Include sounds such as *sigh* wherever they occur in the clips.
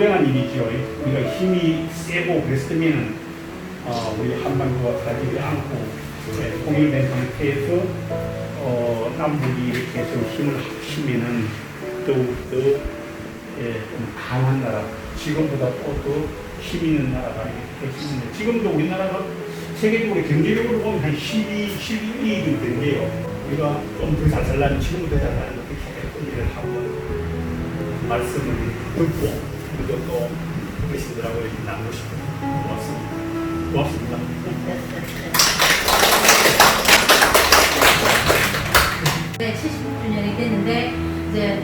불행한 일이죠. 우리가 힘이 세고 그랬으면은 어, 우리 한반도가 가지지 않고 예, 통일된 상태에서 어, 남북이 이렇게 좀 힘을 합치면은 더욱 더 예, 좀 강한 나라, 지금보다 또더 힘 있는 나라가 될수 있는데 지금도 우리나라가 세계적으로 경제적으로 보면 한 12, 12위 된대요. 우리가 좀더잘 살려면 지금보다 잘 살려면 어떻게 일을 하고 말씀을 듣고 그리고 또 어르신들하고 이렇게 나누고 싶어요. 고맙습니다. 고맙습니다. 네, 70주년이 됐는데 이제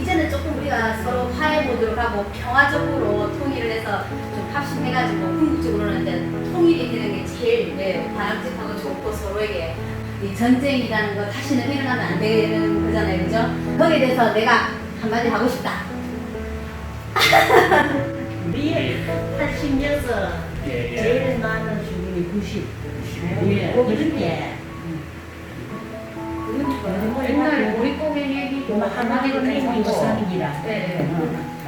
이제는 조금 우리가 서로 화해 모드로 가고 평화적으로 통일을 해서 좀 합심해가지고 궁극적으로는 이제 통일이 되는 게 제일 네, 바람직하고 좋고 서로에게 이 전쟁이라는 거 다시는 일어나면 안 되는 거잖아요, 그죠? 거기에 대해서 내가 한마디 하고 싶다. *laughs* 우리 86 예, 예. 제일 많은 수준이 90. 예. 그런데 옛날 우리고개 얘기 한마디로 내고 사는 기라. 네.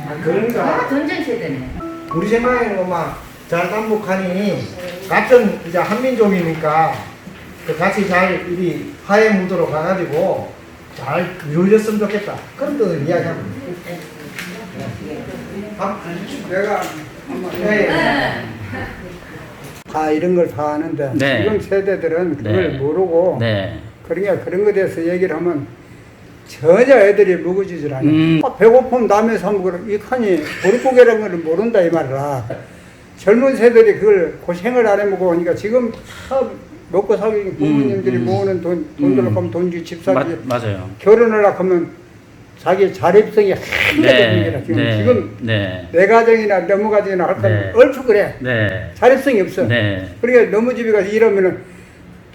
아, 그러니까 전쟁 세대네. 우리 생각에는 막잘 남북하니 같은 이제 한민족이니까 그 같이 잘 우리 화해 무도로 가가지고 잘 이루어졌으면 좋겠다. 그런 뜻을 이야기합니다. 아, 내가 예, 예. 네. 다 이런 걸 다 아는데 네. 지금 세대들은 그걸 네. 모르고 네. 그러니까 그런 것에 대해서 얘기를 하면 전혀 애들이 묵어지질 않아요. 음. 아, 배고픔 남에서 먹으러 이 칸이 보릿고개라는 걸 모른다 이 말이라 젊은 세대들이 그걸 고생을 안 해먹고 하니까 지금 다 먹고 살기 부모님들이 음. 모으는 돈, 돈 들어 음. 가면 돈 주고 집 맞, 사기 맞아요. 결혼을 하면 자기 자립성이 한계가 됩니다. 네. 지금, 네. 지금 네. 내 가정이나 너무 가정이나 할 때는 네. 얼추 그래. 네. 자립성이 없어. 네. 그러니까 너무 집에 가서 일하면은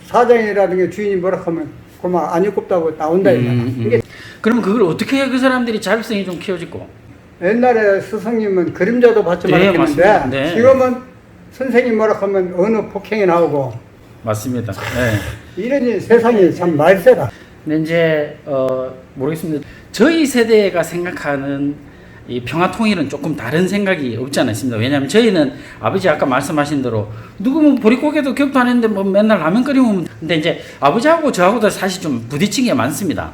사장이라든가 주인이 뭐라 하면 그만 안 입겁다고 나온다 이 말이야. 음, 음. 이게 그럼 그걸 어떻게 해? 그 사람들이 자립성이 좀 키워지고. 옛날에 스승님은 그림자도 받지 네, 말았는데 맞습니다. 네. 지금은 선생님 뭐라 하면 어느 폭행이 나오고 맞습니다. 네. 이러니 세상이 참 말세다. 근데 이제 어 모르겠습니다. 저희 세대가 생각하는 이 평화 통일은 조금 다른 생각이 없지 않아 있습니다. 왜냐하면 저희는 아버지 아까 말씀하신 대로 누구면 보릿고개도 격도 안 했는데 뭐 맨날 라면 끓여 먹으면 근데 이제 아버지하고 저하고도 사실 좀 부딪힌 게 많습니다.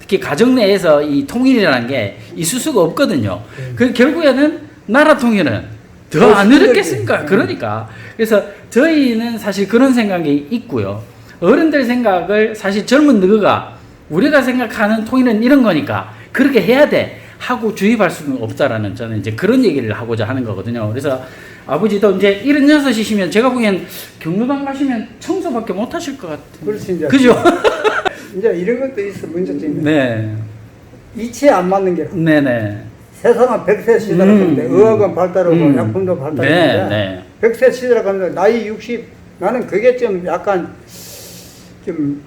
특히 가정 내에서 이 통일이라는 게 있을 수가 없거든요. 그 결국에는 나라 통일은 더더 안. 어렵겠습니까? 그러니까 그래서 저희는 사실 그런 생각이 있고요. 어른들 생각을 사실 젊은 너가 우리가 생각하는 통일은 이런 거니까 그렇게 해야 돼 하고 주입할 수는 없다라는 저는 이제 그런 얘기를 하고자 하는 거거든요. 그래서 아버지도 이제 이런 녀석이시면 제가 보기엔 경로당 가시면 청소밖에 못 하실 것 같아요. 그렇지 이제. 그죠? *laughs* 이제 이런 것도 있어 문제점이. 네. 이치에 안 맞는 게 네네. 세상은 백세 시대라 음, 하는데 음. 의학은 발달하고 음. 약품도 네, 발달하는데 네. 백세 시대라 하는데 나이 60 나는 그게 좀 약간 좀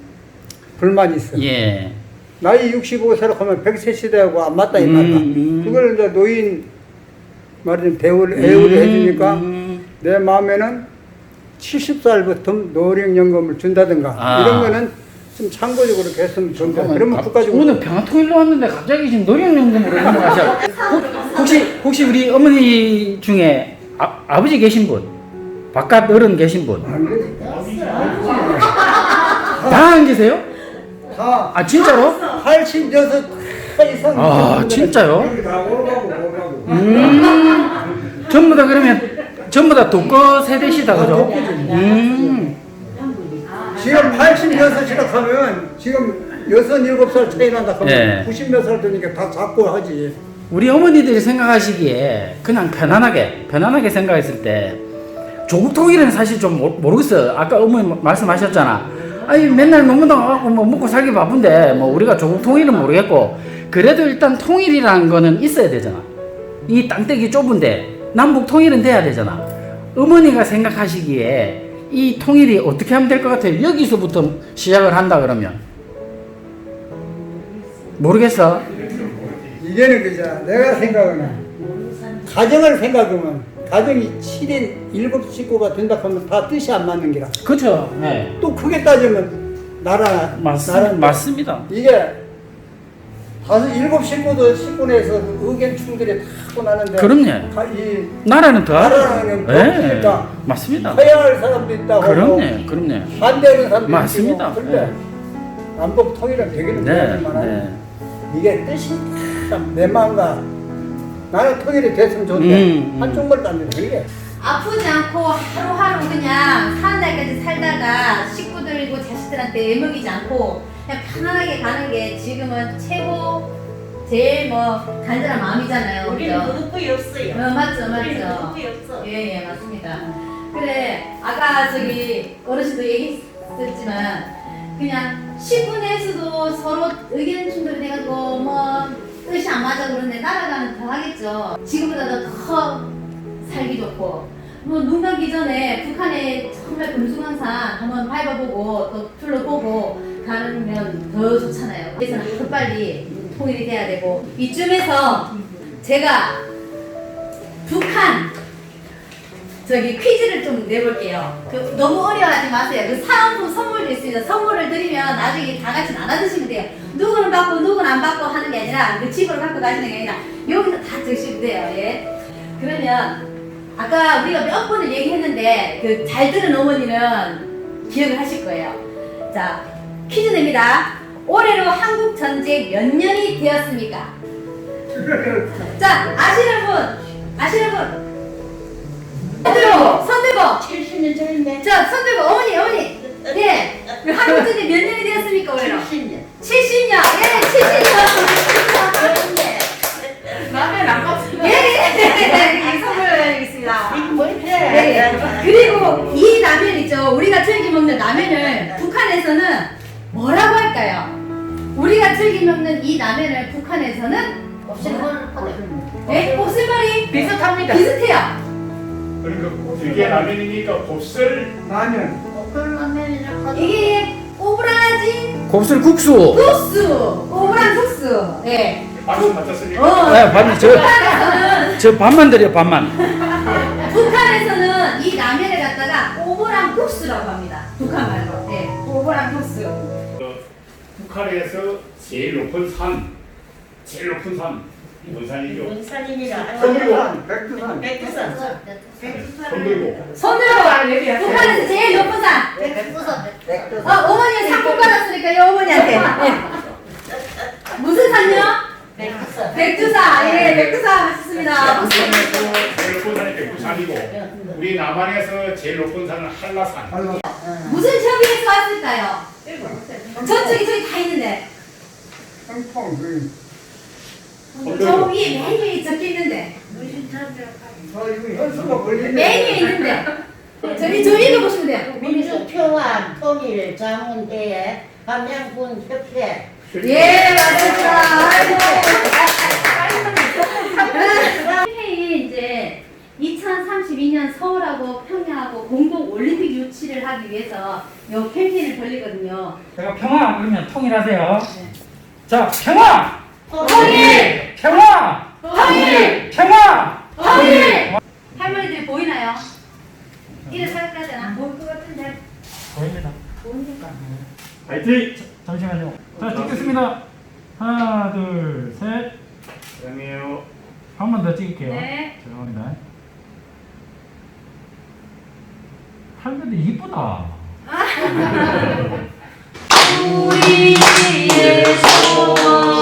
불만이 있어. 예. 나이 65세로 하면 100세 시대하고 안 맞다 이 음, 말이야. 음. 그걸 이제 노인 말은 대우를 애우를 해주니까 음, 내 마음에는 70살부터 노령연금을 준다든가 아. 이런 거는 좀 참고적으로 했으면 좋은데 그러면 국가적으로 오늘 평화통일로 왔는데 갑자기 지금 노령연금으로 넘어가셔. 혹- 혹시 혹시 우리 어머니 중에 아, 아버지 계신 분, 바깥 어른 계신 분, 안 그래? 다 안 계세요? 다 아 진짜로? 86 이상 아, 진짜요? 여기 다 오르가고 오르가고 음, 전부 다 그러면 전부 다 독거 세대시다 그죠? 음, 지금 86이라 하면 지금 6, 7살 차이 난다 하면 예. 90 몇 살 되니까 다 잡고 하지 우리 어머니들이 생각하시기에 그냥 편안하게 편안하게 생각했을 때 조국 통일은 사실 좀 모- 모르겠어. 아까 어머니 말씀하셨잖아. 아니 맨날 농구당 가고 뭐 먹고 살기 바쁜데 뭐 우리가 조국 통일은 모르겠고 그래도 일단 통일이라는 거는 있어야 되잖아. 이 땅떼기 좁은데 남북 통일은 돼야 되잖아. 어머니가 생각하시기에 이 통일이 어떻게 하면 될 것 같아요? 여기서부터 시작을 한다 그러면 모르겠어. 이게는 그자 내가 생각하는 가정을 생각하면 가정이 7인 7 식구가 된다 하면 다 뜻이 안 맞는 기라 그렇죠. 네. 또 크게 따지면 나라 맞, 나라 맞습니다. 이게 다섯 일곱 식구도 식구 내에서 의견 충돌이 다고 나는데 그럼요. 가- 이 나라는 더 나라는 더 예, 없으니까. 맞습니다. 해야 할 사람도 있다고 그럼요, 그럼요. 반대하는 사람도 맞습니다. 있고 근데 남북 통일은 되기는 네, 되지만 네. 이게 뜻이 참내 마음과 나는 통일이 됐으면 좋은데 음, 음. 한쪽만 안 되는 이게 아프지 않고 하루하루 그냥 사는 날까지 살다가 식구들이고 자식들한테 애먹이지 않고 그냥 편안하게 가는 게 지금은 최고 제일 뭐 간절한 마음이잖아요. 우리는 그죠? 그것뿐이 없어요. 어, 맞죠, 우리는 맞죠. 그것뿐이 없어. 예, 예, 맞습니다. 그래, 아까 저기 어르신도 얘기했었지만, 그냥 식구 내에서도 서로 의견 충돌돼가지고 뭐 뜻이 안 맞아 그러는데 나라가면 더 하겠죠. 지금보다 더 살기 좋고. 뭐눈 감기 전에 북한의 정말 금수강산 한번 밟아보고 또 둘러보고 가면 더 좋잖아요. 그래서는 더 빨리 통일이 돼야 되고 이쯤에서 제가 북한 저기 퀴즈를 좀 내볼게요. 그 너무 어려워하지 마세요. 그 사은품 선물도 있습니다. 선물을 드리면 나중에 다 같이 나눠 드시면 돼요. 누구는 받고 누구는 안 받고 하는 게 아니라 그 집으로 갖고 가시는 게 아니라 여기서 다 드시면 돼요. 예. 그러면 아까 우리가 몇 번을 얘기했는데 그 잘 들은 어머니는 기억을 하실 거예요. 자 퀴즈 냅니다. 올해로 한국 전쟁 몇 년이 되었습니까? *laughs* 자 아시는 분 아시는 분 손들고 손들고 70년 전인데. 자 손들고 어머니 어머니 예 한국 전쟁 몇 년이 되었습니까 올해로 70년. 70년 예 70년 라면 안 먹으면. 예, 예, 선물 드리겠습니다. 뭘 예, 해? 예. 그리고 이 라면 있죠. 우리가 즐겨 먹는 라면을 북한에서는 뭐라고 할까요? 우리가 즐겨 먹는 이 라면을 북한에서는 예? 곱슬머리 비슷합니다. 비슷해요. 그러니까 되게 라면이니까 곱슬 라면 이게 오브라진 곱슬 국수. 국수, 오브란 국수. 예. 박수 맞췄으니까 어. 네, 반, 저, 북한에서는 저 반만 드려, 반만. *laughs* 북한에서는 이 라면을 갖다가 오브란 국수라고 합니다. 북한 말로. 예. 오브란 국수. 어, 북한에서 제일 높은 산, 제일 높은 산, 뭔 산이죠? 문산인이라. 선물고, 백두산 백두산. 선물고. 손으로 북한에서 제일 높은 산. 백두산. 어, 어머니 상품 받았으니까 이 어머니한테. 예. 무슨 산요? 백두산. 백두산. 예, 백두산 맛있습니다. 북한에서 제일 높은 산이 백두산이고, 우리 남한에서 제일 높은 산은 한라산. 한라 무슨 협의에서 왔을까요? 저쪽이 저기 다 있는데. 펑펑 그 저 위에 메뉴에 적혀 있는데. 걸리네 메뉴에 있는데. 저기 저 읽어보시면 돼요. 민주평화 통일 자문회의 함양군 협회 예, 맞습니다. 아이고. 회의 *laughs* 이제 2032년 서울하고 평양하고 공동 올림픽 유치를 하기 위해서 요 캠페인을 벌리거든요. 제가 평화 그러면 통일하세요. 자, 평화! 통일! 평화! 통일! 평화! 통일! 할머니들 보이나요? 이래 살까야 되나? 보일 것 같은데. 보입니다. 보이니까. 화이팅! 잠시만요. 자, 찍겠습니다. 하나, 둘, 셋. 사랑해요. 한 번 더 찍을게요. 네. 죄송합니다. 할머니 이쁘다. *laughs* 우리의 소원